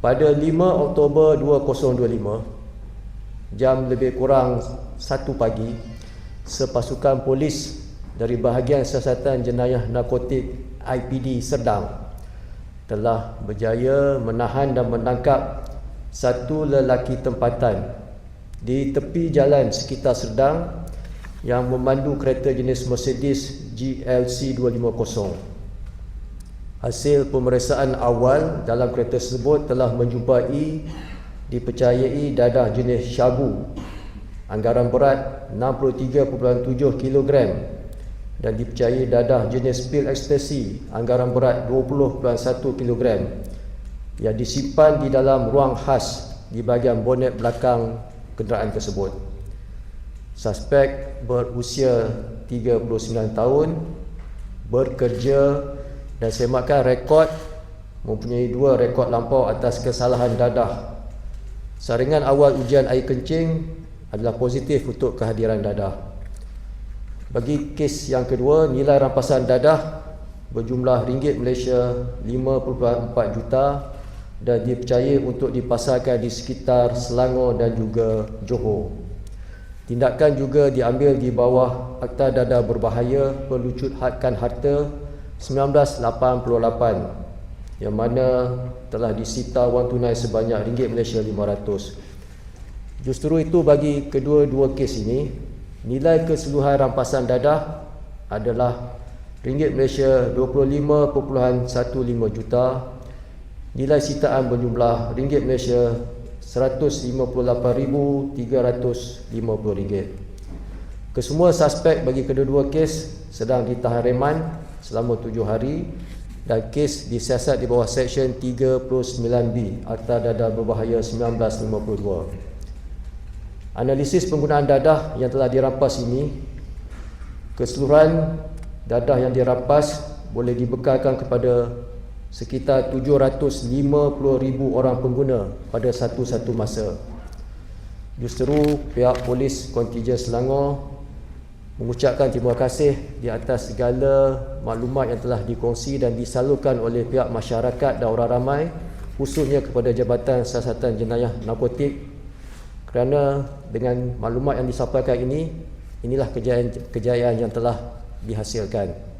pada 5 Oktober 2025 jam lebih kurang 1 pagi sepasukan polis dari bahagian siasatan jenayah narkotik IPD Serdang telah berjaya menahan dan menangkap satu lelaki tempatan di tepi jalan sekitar Serdang yang memandu kereta jenis Mercedes GLC 250. Hasil pemeriksaan awal dalam kereta tersebut telah menjumpai dipercayai dadah jenis syabu anggaran berat 63.7 kg dan dipercayai dadah jenis pil ekstasi anggaran berat 20.1 kg yang disimpan di dalam ruang khas di bahagian bonet belakang kenderaan tersebut. Suspek berusia 39 tahun, bekerja dan semakan rekod mempunyai dua rekod lampau atas kesalahan dadah. Saringan awal ujian air kencing adalah positif untuk kehadiran dadah. Bagi kes yang kedua, nilai rampasan dadah berjumlah ringgit Malaysia 5.4 juta dan dipercayai untuk dipasarkan di sekitar Selangor dan juga Johor. Tindakan juga diambil di bawah Akta Dada Berbahaya Pelucut Hadkan Harta 1988 yang mana telah disita wang tunai sebanyak ringgit Malaysia 500. Justru itu bagi kedua-dua kes ini, nilai keseluruhan rampasan dadah adalah ringgit Malaysia 25.15 juta Nilai sitaan berjumlah ringgit Malaysia RM158,350. Kesemua suspek bagi kedua-dua kes sedang ditahan reman selama tujuh hari dan kes disiasat di bawah Seksyen 39B Akta Dadah Berbahaya 1952. Analisis penggunaan dadah yang telah dirampas ini, keseluruhan dadah yang dirampas boleh dibekalkan kepada sekitar 750,000 orang pengguna pada satu-satu masa. Justeru pihak polis kontijen Selangor mengucapkan terima kasih di atas segala maklumat yang telah dikongsi dan disalurkan oleh pihak masyarakat dan orang ramai khususnya kepada Jabatan Siasatan Jenayah Narkotik kerana dengan maklumat yang disampaikan ini inilah kejayaan, kejayaan yang telah dihasilkan.